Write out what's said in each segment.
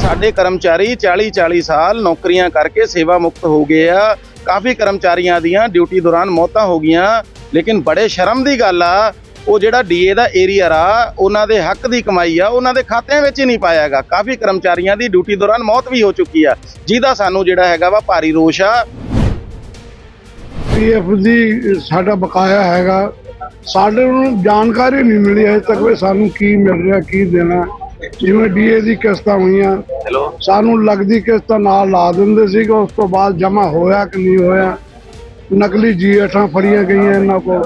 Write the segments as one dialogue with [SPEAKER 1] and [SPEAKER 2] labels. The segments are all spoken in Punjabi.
[SPEAKER 1] ਸਾਡੇ ਕਰਮਚਾਰੀ 40 40 ਸਾਲ ਨੌਕਰੀਆਂ ਕਰਕੇ ਸੇਵਾ ਮੁਕਤ ਹੋ ਗਏ ਆ। ਕਾਫੀ ਕਰਮਚਾਰੀਆਂ ਦੀਆਂ ਡਿਊਟੀ ਦੌਰਾਨ ਮੌਤਾਂ ਹੋ ਗਈਆਂ। ਲੇਕਿਨ ਬੜੇ ਸ਼ਰਮ ਦੀ ਗੱਲ ਆ, ਉਹ ਜਿਹੜਾ ਡੀਏ ਦਾ ਏਰੀਅਰ ਆ, ਉਹਨਾਂ ਦੇ ਹੱਕ ਦੀ ਕਮਾਈ ਆ, ਉਹਨਾਂ ਦੇ ਖਾਤਿਆਂ ਵਿੱਚ ਹੀ ਨਹੀਂ ਪਾਇਆਗਾ। ਕਾਫੀ ਕਰਮਚਾਰੀਆਂ ਦੀ ਡਿਊਟੀ ਦੌਰਾਨ ਮੌਤ ਵੀ ਹੋ ਚੁੱਕੀ ਆ, ਜਿਹਦਾ ਸਾਨੂੰ ਜਿਹੜਾ ਹੈਗਾ ਵਾ ਭਾਰੀ ਰੋਸ਼ ਆ।
[SPEAKER 2] ਪੀਐਫ ਦੀ ਸਾਡਾ ਬਕਾਇਆ ਹੈਗਾ। ਸਾਡੇ ਨੂੰ ਜਾਣਕਾਰੀ ਨਹੀਂ ਮਿਲੀ ਅਜੇ ਤੱਕ ਵੀ ਸਾਨੂੰ ਕੀ ਮਿਲ ਰਿਹਾ, ਕੀ ਦੇਣਾ। ਜਿਵੇਂ ਡੀਏ ਦੀ ਕਿਸ਼ਤਾਂ ਹੋਈਆਂ ਸਾਨੂੰ ਲੱਗਦੀ ਕਿਸ਼ਤਾਂ ਨਾਲ ਲਾ ਦਿੰਦੇ ਸੀ ਕਿ ਉਸ ਤੋਂ ਬਾਅਦ ਜਮਾ ਹੋਇਆ ਕਿ ਨਹੀਂ ਹੋਇਆ ਨਕਲੀ ਜੀਐਠਾਂ ਫੜੀਆਂ ਗਈਆਂ ਇਹਨਾਂ ਕੋਲ।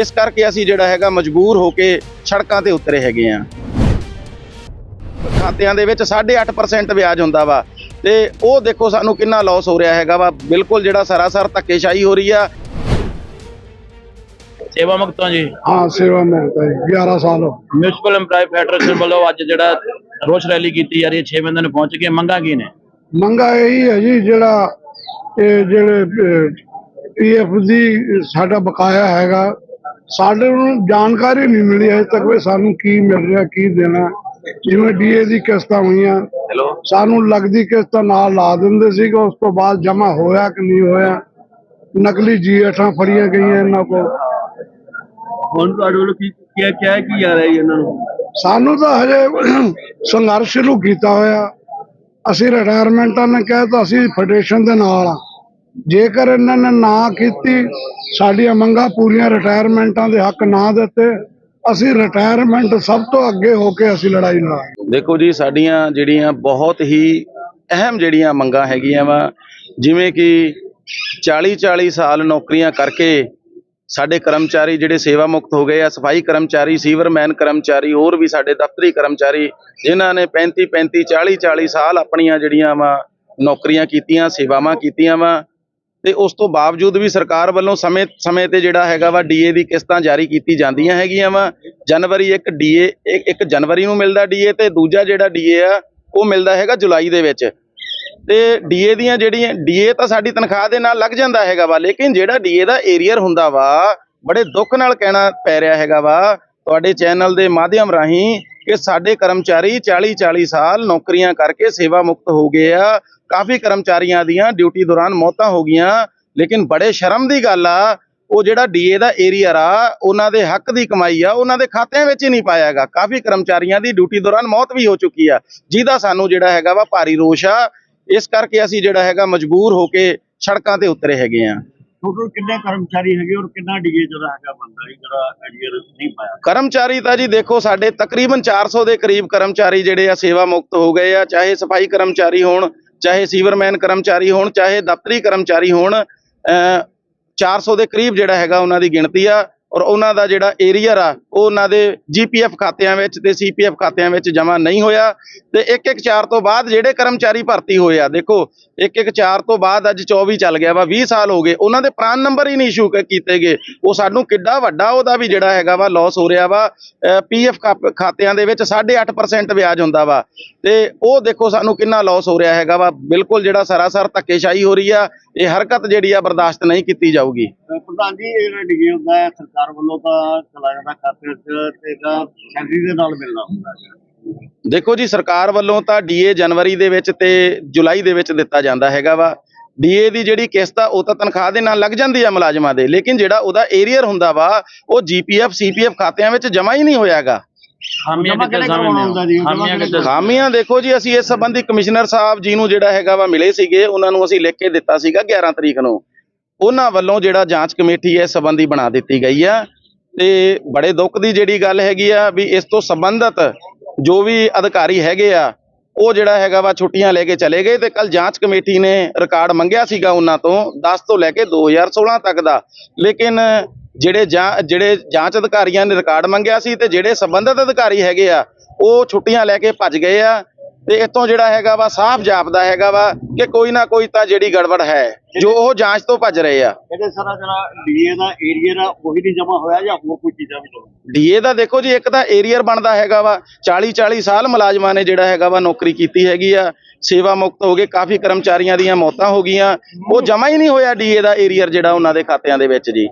[SPEAKER 1] ਇਸ ਕਰਕੇ ਅਸੀਂ ਜਿਹੜਾ ਹੈਗਾ ਮਜਬੂਰ ਹੋ ਕੇ ਸੜਕਾਂ ਤੇ ਉਤਰੇ ਹੈਗੇ ਆ ਖਾਤਿਆਂ ਦੇ ਵਿੱਚ 8.5% ਵਿਆਜ ਹੁੰਦਾ ਵਾ। ਤੇ ਉਹ ਦੇਖੋ ਸਾਨੂੰ ਕਿੰਨਾ ਲਾਸ ਹੋ ਰਿਹਾ ਹੈਗਾ ਵਾ। ਬਿਲਕੁਲ ਜਿਹੜਾ ਸਰਾਸਰ ਧੱਕੇਸ਼ਾਹੀ ਹੋ ਰਹੀ ਆ।
[SPEAKER 3] ਸੇਵਾ ਮੁਕਤਾਂ ਜੀ?
[SPEAKER 2] ਹਾਂ ਸੇਵਾ ਮਿਲਦਾ ਹੈ 11 ਸਾਲ।
[SPEAKER 3] ਮਿਊਨਿਸਪਲ EMPLOYE ਫੈਡਰੇਸ਼ਨ ਵੱਲੋਂ ਅੱਜ ਜਿਹੜਾ ਰੋਸ ਰੈਲੀ ਕੀਤੀ ਜਾ ਰਹੀ ਹੈ 6 ਬੰਦਿਆਂ ਨੂੰ ਪਹੁੰਚ ਕੇ ਮੰਗਾਂ ਕੀ ਨੇ?
[SPEAKER 2] ਮੰਗਾ ਇਹੀ ਹੈ ਜੀ ਜਿਹੜਾ ਇਹ ਜਿਹੜੇ ਪੀਐਫ ਦੀ ਸਾਡਾ ਬਕਾਇਆ ਹੈਗਾ ਸਾਡੇ ਨੂੰ ਜਾਣਕਾਰੀ ਨਹੀਂ ਮਿਲੀ ਅਜੇ ਤੱਕ ਵੀ ਸਾਨੂੰ ਕੀ ਮਿਲ ਰਿਹਾ ਕੀ ਦੇਣਾ। ਜਿਵੇਂ ਡੀਏ ਦੀ ਕਿਸ਼ਤਾਂ ਹੋਈਆਂ ਸਾਨੂੰ ਲੱਗਦੀ ਕਿਸ਼ਤਾਂ ਨਾਲ ਲਾ ਦਿੰਦੇ ਸੀ ਕਿ ਉਸ ਤੋਂ ਬਾਅਦ ਜਮਾ ਹੋਇਆ ਕਿ ਨਹੀਂ ਹੋਇਆ। ਨਕਲੀ ਜੀਐਠਾਂ ਫੜੀਆਂ ਗਈਆਂ ਇਹਨਾਂ ਕੋਲ।
[SPEAKER 3] ਹੁਣ ਤੁਹਾਡੇ ਵੱਲੋਂ ਕੀ ਕੀ ਕਿਹਾ ਕੀ ਜਾ ਰਿਹਾ ਇਹਨਾਂ ਨੂੰ?
[SPEAKER 2] ਸਾਨੂੰ ਤਾਂ ਹਜੇ ਸੰਘਰਸ਼ ਸ਼ੁਰੂ ਕੀਤਾ ਹੋਇਆ। ਅਸੀਂ ਰਿਟਾਇਰਮੈਂਟਾਂ ਨੇ ਕਿਹਾ ਤਾਂ ਅਸੀਂ ਫੈਡਰੇਸ਼ਨ ਦੇ ਨਾਲ ਆ। ਜੇਕਰ ਇਹਨਾਂ ਨੇ ਨਾ ਕੀਤੀ ਸਾਡੀਆਂ ਮੰਗਾਂ ਪੂਰੀਆਂ ਰਿਟਾਇਰਮੈਂਟਾਂ ਦੇ ਹੱਕ ਨਾ ਦਿੱਤੇ ਅਸੀਂ ਰਿਟਾਇਰਮੈਂਟ ਸਭ ਤੋਂ ਅੱਗੇ ਹੋ ਕੇ ਅਸੀਂ ਲੜਾਈ ਲੜਾਂਗੇ।
[SPEAKER 1] ਦੇਖੋ ਜੀ ਸਾਡੀਆਂ ਜਿਹੜੀਆਂ ਬਹੁਤ ਹੀ ਅਹਿਮ ਜਿਹੜੀਆਂ ਮੰਗਾਂ ਹੈਗੀਆਂ ਵਾ ਜਿਵੇਂ ਕਿ 40 40 ਸਾਲ ਨੌਕਰੀਆਂ ਕਰਕੇ ਸਾਡੇ ਕਰਮਚਾਰੀ ਜਿਹੜੇ ਸੇਵਾ ਮੁਕਤ ਹੋ ਗਏ ਆ, ਸਫ਼ਾਈ ਕਰਮਚਾਰੀ ਸੀਵਰਮੈਨ ਕਰਮਚਾਰੀ, ਹੋਰ ਵੀ ਸਾਡੇ ਦਫ਼ਤਰੀ ਕਰਮਚਾਰੀ, ਜਿਨ੍ਹਾਂ ਨੇ 35 35 40 40 ਸਾਲ ਆਪਣੀਆਂ ਜਿਹੜੀਆਂ ਵਾ ਨੌਕਰੀਆਂ ਕੀਤੀਆਂ, ਸੇਵਾਵਾਂ ਕੀਤੀਆਂ ਵਾ, ਤੇ ਉਸ ਤੋਂ ਬਾਵਜੂਦ ਵੀ ਸਰਕਾਰ ਵੱਲੋਂ ਸਮੇਂ ਸਮੇਂ ਤੇ ਜਿਹੜਾ ਹੈਗਾ ਵਾ ਡੀਏ ਦੀ ਕਿਸ਼ਤਾਂ ਜਾਰੀ ਕੀਤੀ ਜਾਂਦੀਆਂ ਹੈਗੀਆਂ ਵਾ। ਜਨਵਰੀ ਇੱਕ ਡੀਏ ਇੱਕ ਜਨਵਰੀ ਨੂੰ ਮਿਲਦਾ ਡੀਏ ਤੇ ਦੂਜਾ ਜਿਹੜਾ ਡੀਏ ਆ, ਉਹ ਮਿਲਦਾ ਹੈਗਾ ਜੁਲਾਈ ਦੇ ਵਿੱਚ। ਤੇ ਡੀਏ ਦੀਆਂ ਜਿਹੜੀਆਂ, ਡੀਏ ਤਾਂ ਸਾਡੀ ਤਨਖਾਹ ਦੇ ਨਾਲ ਲੱਗ ਜਾਂਦਾ ਹੈਗਾ ਵਾ, ਲੇਕਿਨ ਜਿਹੜਾ ਡੀਏ ਦਾ ਏਰੀਅਰ ਹੁੰਦਾ ਵਾ, ਬੜੇ ਦੁੱਖ ਨਾਲ ਕਹਿਣਾ ਪੈ ਰਿਹਾ ਹੈਗਾ ਵਾ। ਤੁਹਾਡੇ ਚੈਨਲ ਦੇ ਮਾਧਿਅਮ ਰਾਹੀਂ ਕਿ ਸਾਡੇ ਕਰਮਚਾਰੀ 40 40 ਸਾਲ ਨੌਕਰੀਆਂ ਕਰਕੇ ਸੇਵਾ ਮੁਕਤ ਹੋ ਗਏ ਆ। ਕਾਫੀ ਕਰਮਚਾਰੀਆਂ ਦੀਆਂ ਡਿਊਟੀ ਦੌਰਾਨ ਮੌਤਾਂ ਹੋ ਗਈਆਂ, ਲੇਕਿਨ ਬੜੇ ਸ਼ਰਮ ਦੀ ਗੱਲ ਆ, ਉਹ ਜਿਹੜਾ ਡੀਏ ਦਾ ਏਰੀਅਰ ਆ, ਉਹਨਾਂ ਦੇ ਹੱਕ ਦੀ ਕਮਾਈ ਆ, ਉਹਨਾਂ ਦੇ ਖਾਤਿਆਂ ਵਿੱਚ ਹੀ ਨਹੀਂ ਪਾਇਆਗਾ ਕਾਫੀ ਕਰਮਚਾਰੀਆਂ ਦੀ ਡਿਊਟੀ ਦੌਰਾਨ ਮੌਤ ਵੀ ਹੋ ਚੁੱਕੀ ਆ, ਜਿਹਦਾ ਸਾਨੂੰ ਜਿਹੜਾ ਹੈਗਾ ਵਾ ਭਾਰੀ ਰੋਸ਼ ਆ। ਇਸ ਕਰਕੇ ਅਸੀਂ ਜਿਹੜਾ ਹੈਗਾ ਮਜਬੂਰ ਹੋ ਕੇ ਸੜਕਾਂ ਤੇ ਉਤਰੇ ਹੈਗੇ ਆ
[SPEAKER 3] ਟੋਟਲ ਕਿੰਨੇ ਕਰਮਚਾਰੀ ਹੈਗੇ ਔਰ ਕਿੰਨਾ ਡੀਏ ਜਿਹੜਾ ਹੈਗਾ ਬੰਦਾ ਜਿਹੜਾ ਐਡੀਅਰ ਨਹੀਂ ਪਾਇਆ?
[SPEAKER 1] ਕਰਮਚਾਰੀ ਤਾਂ ਜੀ ਦੇਖੋ ਸਾਡੇ ਤਕਰੀਬਨ 400 ਦੇ ਕਰੀਬ ਕਰਮਚਾਰੀ ਜਿਹੜੇ ਆ ਸੇਵਾ ਮੁਕਤ ਹੋ ਗਏ ਆ ਚਾਹੇ ਸਫ਼ਾਈ ਕਰਮਚਾਰੀ ਹੋਣ ਚਾਹੇ ਸੀਵਰਮੈਨ ਕਰਮਚਾਰੀ ਹੋਣ ਚਾਹੇ ਦਫ਼ਤਰੀ ਕਰਮਚਾਰੀ ਹੋਣ ਅ 400 ਦੇ ਕਰੀਬ ਜਿਹੜਾ ਹੈਗਾ ਉਹਨਾਂ ਦੀ ਗਿਣਤੀ ਆ ਔਰ ਉਹਨਾਂ ਦਾ ਜਿਹੜਾ ਏਰੀਅਰ ਆ ਉਹ ਉਹਨਾਂ ਦੇ ਜੀਪੀਐਫ ਖਾਤਿਆਂ ਵਿੱਚ ਤੇ ਸੀਪੀਐਫ ਖਾਤਿਆਂ ਵਿੱਚ ਜਮ੍ਹਾਂ ਨਹੀਂ ਹੋਇਆ ਤੇ 114 ਤੋਂ ਬਾਅਦ ਜਿਹੜੇ ਕਰਮਚਾਰੀ ਭਰਤੀ ਹੋਏ ਆ, ਦੇਖੋ 114 ਤੋਂ ਬਾਅਦ ਅੱਜ 24 ਚੱਲ ਗਿਆ ਵਾ 20 ਸਾਲ ਹੋ ਗਏ, ਉਹਨਾਂ ਦੇ ਪ੍ਰਾਨ ਨੰਬਰ ਹੀ ਨਹੀਂ ਇਸ਼ੂ ਕੀਤੇ ਗਏ। ਉਹ ਸਾਨੂੰ ਕਿੱਡਾ ਵੱਡਾ ਉਹਦਾ ਵੀ ਜਿਹੜਾ ਹੈਗਾ ਵਾ ਲਾਸ ਹੋ ਰਿਹਾ ਵਾ ਪੀਐਫ ਖਾਤਿਆਂ ਦੇ ਵਿੱਚ 8.5% ਵਿਆਜ ਹੁੰਦਾ ਵਾ। ਤੇ ਉਹ ਦੇਖੋ ਸਾਨੂੰ ਕਿੰਨਾ ਲਾਸ ਹੋ ਰਿਹਾ ਹੈਗਾ ਵਾ, ਬਿਲਕੁਲ ਜਿਹੜਾ ਸਰਾਸਰ ਧੱਕੇਸ਼ਾਹੀ ਹੋ ਰਹੀ ਆ, ਇਹ ਹਰਕਤ ਜਿਹੜੀ ਆ ਬਰਦਾਸ਼ਤ ਨਹੀਂ ਕੀਤੀ ਜਾਊਗੀ।
[SPEAKER 3] ਪ੍ਰਧਾਨ ਜੀ, ਇਹ ਜਿਹੜਾ ਹੁੰਦਾ ਸਰਕਾਰ ਵੱਲੋਂ ਤਾਂ ਚਲਾ ਜਾਂਦਾ ਸੈਲਰੀ ਦੇ ਨਾਲ ਮਿਲਣਾ ਹੁੰਦਾ ਹੈ
[SPEAKER 1] ਦੇਖੋ ਜੀ ਸਰਕਾਰ ਵੱਲੋਂ ਤਾਂ ਡੀਏ ਜਨਵਰੀ ਦੇ ਵਿੱਚ ਤੇ ਜੁਲਾਈ ਦੇ ਵਿੱਚ ਦਿੱਤਾ ਜਾਂਦਾ ਹੈਗਾ ਵਾ। ਡੀਏ ਦੀ ਜਿਹੜੀ ਕਿਸ਼ਤ ਆ ਉਹ ਤਾਂ ਤਨਖਾਹ ਦੇ ਨਾਲ ਲੱਗ ਜਾਂਦੀ ਆ ਮੁਲਾਜ਼ਮਾਂ ਦੇ ਲੇਕਿਨ ਜਿਹੜਾ ਉਹਦਾ ਏਰੀਅਰ ਹੁੰਦਾ ਵਾ ਉਹ ਜੀਪੀਐਫ ਸੀਪੀਐਫ ਖਾਤਿਆਂ ਵਿੱਚ ਜਮ੍ਹਾਂ ਹੀ ਨਹੀਂ ਹੋਇਆਗਾ।
[SPEAKER 3] ਖਾਮੀਆਂ
[SPEAKER 1] ਦੇਖੋ ਜੀ ਅਸੀਂ ਇਸ ਸੰਬੰਧੀ ਕਮਿਸ਼ਨਰ ਸਾਹਿਬ ਜੀ ਨੂੰ ਜਿਹੜਾ ਹੈਗਾ ਵਾ ਮਿਲੇ ਸੀਗੇ ਉਹਨਾਂ ਨੂੰ ਅਸੀਂ ਲਿਖ ਕੇ ਦਿੱਤਾ ਸੀਗਾ 11 ਤਰੀਕ ਨੂੰ। ਉਹਨਾਂ ਵੱਲੋਂ ਜਿਹੜਾ ਜਾਂਚ ਕਮੇਟੀ ਹੈ ਇਸ ਸੰਬੰਧੀ ਬਣਾ ਦਿੱਤੀ ਗਈ ਆ। ਤੇ ਬੜੇ ਦੁੱਖ ਦੀ ਜਿਹੜੀ ਗੱਲ ਹੈਗੀ ਆ ਵੀ ਇਸ ਤੋਂ ਸੰਬੰਧਤ ਜੋ ਵੀ ਅਧਿਕਾਰੀ ਹੈਗੇ ਆ, ਉਹ ਜਿਹੜਾ ਹੈਗਾ ਵਾ ਛੁੱਟੀਆਂ ਲੈ ਕੇ ਚਲੇ ਗਏ ਤੇ ਕੱਲ ਜਾਂਚ ਕਮੇਟੀ ਨੇ ਰਿਕਾਰਡ ਮੰਗਿਆ ਸੀਗਾ ਉਹਨਾਂ ਤੋਂ 10 ਤੋਂ ਲੈ ਕੇ 2016 ਤੱਕ ਦਾ। ਲੇਕਿਨ ਜਿਹੜੇ ਜਾਂ, ਜਿਹੜੇ ਜਾਂਚ ਅਧਿਕਾਰੀਆਂ ਨੇ ਰਿਕਾਰਡ ਮੰਗਿਆ ਸੀ ਤੇ ਜਿਹੜੇ ਸੰਬੰਧਿਤ ਅਧਿਕਾਰੀ ਹੈਗੇ ਆ, ਉਹ ਛੁੱਟੀਆਂ ਲੈ ਕੇ ਭੱਜ ਗਏ ਆ ਤੇ ਇੱਥੋਂ ਜਿਹੜਾ ਹੈਗਾ ਵਾ ਸਾਫ਼ ਜਾਪਦਾ ਹੈਗਾ ਵਾ ਕਿ ਕੋਈ ਨਾ ਕੋਈ ਤਾਂ ਜਿਹੜੀ ਗੜਬੜ ਹੈ ਜੋ ਉਹ ਜਾਂਚ ਤੋਂ ਭੱਜ ਰਹੇ ਆ।
[SPEAKER 3] ਇਹਦੇ ਸਾਰਾ ਜਿਹੜਾ ਡੀਏ ਦਾ ਏਰੀਆ ਦਾ ਉਹੀ ਨਹੀਂ ਜਮਾ ਹੋਇਆ ਜਾਂ ਹੋਰ ਕੋਈ ਚੀਜ਼ਾਂ ਵੀ
[SPEAKER 1] ਡੀਏ ਦਾ ਦੇਖੋ ਜੀ ਇੱਕ ਤਾਂ ਏਰੀਅਰ ਬਣਦਾ ਹੈਗਾ ਵਾ। 40 40 ਸਾਲ ਮੁਲਾਜ਼ਮਾਂ ਨੇ ਜਿਹੜਾ ਹੈਗਾ ਵਾ ਨੌਕਰੀ ਕੀਤੀ ਹੈਗੀ ਆ। ਸੇਵਾ ਮੁਕਤ ਹੋ ਗਏ ਕਾਫੀ ਕਰਮਚਾਰੀਆਂ ਦੀਆਂ ਮੌਤਾਂ ਹੋ ਗਈਆਂ। ਉਹ ਜਮਾ ਹੀ ਨਹੀਂ ਹੋਇਆ ਡੀਏ ਦਾ ਏਰੀਅਰ ਜਿਹੜਾ ਉਹਨਾਂ ਦੇ ਖਾਤਿਆਂ ਦੇ ਵਿੱਚ ਜੀ।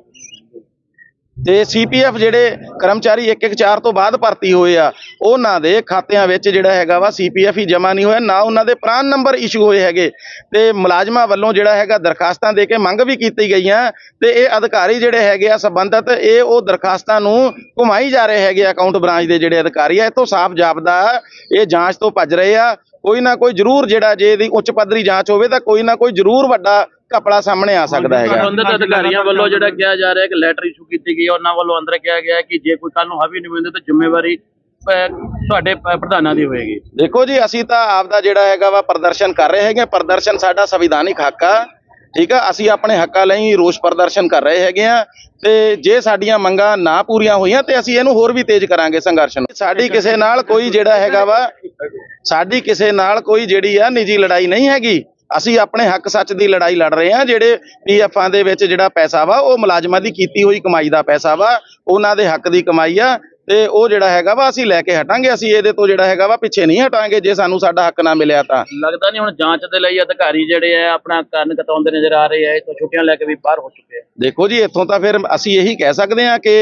[SPEAKER 1] ਤੇ ਸੀਪੀਐਫ ਜਿਹੜੇ ਕਰਮਚਾਰੀ 114 ਤੋਂ ਬਾਅਦ ਭਰਤੀ ਹੋਏ ਆ, ਉਹਨਾਂ ਦੇ ਖਾਤਿਆਂ ਵਿੱਚ ਜਿਹੜਾ ਹੈਗਾ ਵਾ ਸੀਪੀਐਫ ਹੀ ਜਮ੍ਹਾਂ ਨਹੀਂ ਹੋਇਆ, ਨਾ ਉਹਨਾਂ ਦੇ ਪ੍ਰਾਨ ਨੰਬਰ ਇਸ਼ੂ ਹੋਏ ਹੈਗੇ। ਤੇ ਮੁਲਾਜ਼ਮਾਂ ਵੱਲੋਂ ਜਿਹੜਾ ਹੈਗਾ ਦਰਖਾਸਤਾਂ ਦੇ ਕੇ ਮੰਗ ਵੀ ਕੀਤੀ ਗਈਆਂ, ਤੇ ਇਹ ਅਧਿਕਾਰੀ ਜਿਹੜੇ ਹੈਗੇ ਆ ਸੰਬੰਧਤ, ਇਹ ਉਹ ਦਰਖਾਸਤਾਂ ਨੂੰ ਘੁਮਾਈ ਜਾ ਰਹੇ ਹੈਗੇ ਅਕਾਊਂਟ ਬ੍ਰਾਂਚ ਦੇ ਜਿਹੜੇ ਅਧਿਕਾਰੀ ਆ, ਇਥੋਂ ਸਾਫ਼ ਜਾਪਦਾ, ਇਹ ਜਾਂਚ ਤੋਂ ਭੱਜ ਰਹੇ ਆ। ਕੋਈ ਨਾ ਕੋਈ ਜ਼ਰੂਰ ਜਿਹੜਾ ਜੇ ਇਹਦੀ ਉੱਚ ਪੱਧਰੀ ਜਾਂਚ ਹੋਵੇ ਤਾਂ ਕੋਈ ਨਾ ਕੋਈ ਜ਼ਰੂਰ ਵੱਡਾ ਘਪਲਾ ਸਾਹਮਣੇ ਆ ਸਕਦਾ ਹੈਗਾ।
[SPEAKER 4] ਸੰਬੰਧਿਤ ਅਧਿਕਾਰੀਆਂ ਵੱਲੋਂ ਜਿਹੜਾ ਕਿਹਾ ਜਾ ਰਿਹਾ ਕਿ ਲੈਟਰ ਇਸ਼ੂ ਕੀਤੀ ਗਈ ਹੈ ਉਹਨਾਂ ਵੱਲੋਂ ਅੰਦਰ ਕਿਹਾ ਗਿਆ ਹੈ ਕਿ ਜੇ ਕੋਈ ਕੱਲ ਨੂੰ ਹਾਵੀ ਨਹੀਂ ਹੁੰਦੇ ਤਾਂ ਜ਼ਿੰਮੇਵਾਰੀ ਤੁਹਾਡੇ ਪ੍ਰਧਾਨਾਂ ਦੀ ਹੋਏਗੀ।
[SPEAKER 1] ਦੇਖੋ ਜੀ ਅਸੀਂ ਤਾਂ ਆਪਦਾ ਜਿਹੜਾ ਹੈਗਾ ਵਾ ਪ੍ਰਦਰਸ਼ਨ ਕਰ ਰਹੇ ਹੈਗੇ ਪ੍ਰਦਰਸ਼ਨ ਸਾਡਾ ਸੰਵਿਧਾਨਿਕ ਹੱਕ ਆ ਠੀਕ ਆ? ਅਸੀਂ ਆਪਣੇ ਹੱਕਾਂ ਲਈ ਰੋਸ ਪ੍ਰਦਰਸ਼ਨ ਕਰ ਰਹੇ ਹੈਗੇ ਆ ਤੇ ਜੇ ਸਾਡੀਆਂ ਮੰਗਾਂ ਨਾ ਪੂਰੀਆਂ ਹੋਈਆਂ ਤੇ ਅਸੀਂ ਇਹਨੂੰ ਹੋਰ ਵੀ ਤੇਜ਼ ਕਰਾਂਗੇ ਸੰਘਰਸ਼ ਨੂੰ। ਸਾਡੀ ਕਿਸੇ ਨਾਲ ਕੋਈ ਜਿਹੜਾ ਹੈਗਾ ਵਾ ਸਾਡੀ ਕਿਸੇ ਨਾਲ ਕੋਈ ਜਿਹੜੀ ਆ ਨਿੱਜੀ ਲੜਾਈ ਨਹੀਂ ਹੈਗੀ। ਅਸੀਂ ਆਪਣੇ ਹੱਕ ਸੱਚ ਦੀ ਲੜਾਈ ਲੜ ਰਹੇ ਹਾਂ, ਜਿਹੜੇ ਪੀਐਫਾਂ ਦੇ ਵਿੱਚ ਜਿਹੜਾ ਪੈਸਾ ਵਾ, ਉਹ ਮੁਲਾਜ਼ਮਾਂ ਦੀ ਕੀਤੀ ਹੋਈ ਕਮਾਈ ਦਾ ਪੈਸਾ ਵਾ, ਉਹਨਾਂ ਦੇ ਹੱਕ ਦੀ ਕਮਾਈ ਆ। ਤੇ ਉਹ ਜਿਹੜਾ ਹੈਗਾ ਵਾ ਅਸੀਂ ਲੈ ਕੇ ਹਟਾਂਗੇ ਅਸੀਂ ਇਹਦੇ ਤੋਂ ਜਿਹੜਾ ਹੈਗਾ ਵਾ ਪਿੱਛੇ ਨਹੀਂ ਹਟਾਂਗੇ ਜੇ ਸਾਨੂੰ ਸਾਡਾ ਹੱਕ ਨਾ ਮਿਲਿਆ ਤਾਂ।
[SPEAKER 4] ਲੱਗਦਾ ਨਹੀਂ ਹੁਣ ਜਾਂਚ ਦੇ ਲਈ ਅਧਿਕਾਰੀ ਜਿਹੜੇ ਆ ਆਪਣਾ ਕੰਨ ਕਤਾਉਂਦੇ ਨਜ਼ਰ ਆ ਰਹੇ ਆ ਇਹ ਤੋਂ ਛੁੱਟੀਆਂ ਲੈ ਕੇ ਵੀ ਬਾਹਰ ਹੋ ਚੁੱਕੇ ਆ।
[SPEAKER 1] ਦੇਖੋ ਜੀ ਇੱਥੋਂ ਤਾਂ ਫਿਰ ਅਸੀਂ ਇਹੀ ਕਹਿ ਸਕਦੇ ਹਾਂ ਕਿ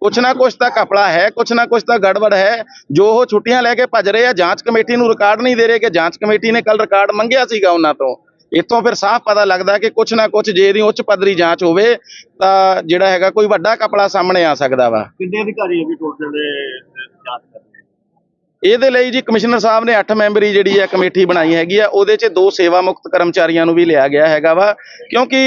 [SPEAKER 1] ਕੁਛ ਨਾ ਕੁਛ ਤਾਂ ਕਪੜਾ ਹੈ ਕੁਛ ਨਾ ਕੁਛ ਤਾਂ ਗੜਬੜ ਹੈ। ਜੋ ਉਹ ਛੁੱਟੀਆਂ ਲੈ ਕੇ ਭੱਜ ਰਹੇ ਆ ਜਾਂਚ ਕਮੇਟੀ ਨੂੰ ਰਿਕਾਰਡ ਨਹੀਂ ਦੇ ਰਹੇ ਕਿ ਜਾਂਚ ਕਮੇਟੀ ਨੇ ਕੱਲ ਰਿਕਾਰਡ ਮੰਗਿਆ ਸੀਗਾ ਉਹਨਾਂ ਤੋਂ। ਇੱਥੋਂ ਫਿਰ ਸਾਫ਼ ਪਤਾ ਲੱਗਦਾ ਕਿ ਕੁਛ ਨਾ ਕੁਛ ਜੇ ਇਹਦੀ ਉੱਚ ਪੱਧਰੀ ਜਾਂਚ ਹੋਵੇ, ਤਾਂ ਜਿਹੜਾ ਹੈਗਾ ਕੋਈ ਵੱਡਾ ਕਪੜਾ ਸਾਹਮਣੇ ਆ ਸਕਦਾ ਵਾ।
[SPEAKER 3] ਕਿੰਨੇ ਅਧਿਕਾਰੀ ਹੈ ਟੋਟਲ ਦੇ ਜਾਂਚ ਕਰਦੇ
[SPEAKER 1] ਇਹਦੇ ਲਈ ਜੀ ਕਮਿਸ਼ਨਰ ਸਾਹਿਬ ਨੇ 8 ਮੈਂਬਰੀ ਜਿਹੜੀ ਹੈ ਕਮੇਟੀ ਬਣਾਈ ਹੈਗੀ ਆ ਉਹਦੇ 'ਚ ਦੋ ਸੇਵਾ ਮੁਕਤ ਕਰਮਚਾਰੀਆਂ ਨੂੰ ਵੀ ਲਿਆ ਗਿਆ ਹੈਗਾ ਵਾ ਕਿਉਂਕਿ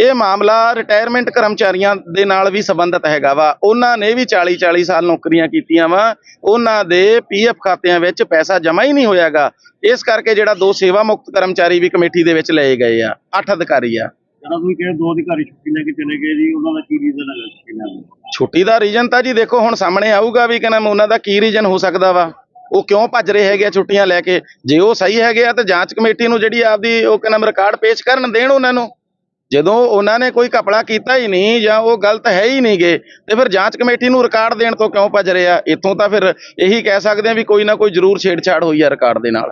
[SPEAKER 1] ਇਹ ਮਾਮਲਾ ਰਿਟਾਇਰਮੈਂਟ ਕਰਮਚਾਰੀਆਂ ਦੇ ਨਾਲ ਵੀ ਸੰਬੰਧਿਤ ਹੈਗਾ ਵਾ। ਉਹਨਾਂ ਨੇ ਵੀ 40 40 ਸਾਲ ਨੌਕਰੀਆਂ ਕੀਤੀਆਂ ਵਾ ਉਹਨਾਂ ਦੇ ਪੀਐਫ ਖਾਤਿਆਂ ਵਿੱਚ ਪੈਸਾ ਜਮ੍ਹਾਂ ਹੀ ਨਹੀਂ ਹੋਇਆਗਾ। ਇਸ ਕਰਕੇ ਜਿਹੜਾ ਦੋ ਸੇਵਾ ਮੁਕਤ ਕਰਮਚਾਰੀ ਵੀ ਕਮੇਟੀ ਦੇ ਵਿੱਚ ਲਏ ਗਏ ਆ 8 ਅਧਿਕਾਰੀ ਆ।
[SPEAKER 3] ਜਿਹੜਾ ਤੁਸੀਂ ਕਿਹਾ ਦੋ ਅਧਿਕਾਰੀ ਛੁੱਟੀ ਲੈ ਕੇ ਚਲੇ ਗਏ ਜੀ ਉਹਨਾਂ ਦਾ ਕੀ ਰੀਜ਼ਨ ਹੈ ਛੁੱਟੀ ਲੈਣ ਦਾ
[SPEAKER 1] ਛੁੱਟੀ ਦਾ ਰੀਜਨ ਤਾਂ ਜੀ ਦੇਖੋ ਹੁਣ ਸਾਹਮਣੇ ਆਊਗਾ ਵੀ ਕਿ ਨਾਮ ਉਹਨਾਂ ਦਾ ਕੀ ਰੀਜਨ ਹੋ ਸਕਦਾ ਵਾ। ਉਹ ਕਿਉਂ ਭੱਜ ਰਹੇ ਹੈਗੇ ਆ ਛੁੱਟੀਆਂ ਲੈ ਕੇ? ਜੇ ਉਹ ਸਹੀ ਹੈਗੇ ਆ ਤਾਂ ਜਾਂਚ ਕਮੇਟੀ ਨੂੰ ਜਿਹੜੀ ਆਪਦੀ ਉਹ ਕਿ ਰਿਕਾਰਡ ਪੇਸ਼ ਕਰਨ ਦੇਣ ਉਹਨਾਂ ਨੂੰ? ਜਦੋਂ ਉਹਨਾਂ ਨੇ ਕੋਈ ਕਪੜਾ ਕੀਤਾ ਹੀ ਨਹੀਂ ਜਾਂ ਉਹ ਗਲਤ ਹੈ ਹੀ ਨਹੀਂਗੇ, ਤੇ ਫਿਰ ਜਾਂਚ ਕਮੇਟੀ ਨੂੰ ਰਿਕਾਰਡ ਦੇਣ ਤੋਂ ਕਿਉਂ ਭੱਜ ਰਹੇ ਆ? ਇੱਥੋਂ ਤਾਂ ਫਿਰ ਇਹੀ ਕਹਿ ਸਕਦੇ ਆ ਵੀ ਕੋਈ ਨਾ ਕੋਈ ਜ਼ਰੂਰ ਛੇੜਛਾੜ ਹੋਈ ਆ ਰਿਕਾਰਡ ਦੇ ਨਾਲ।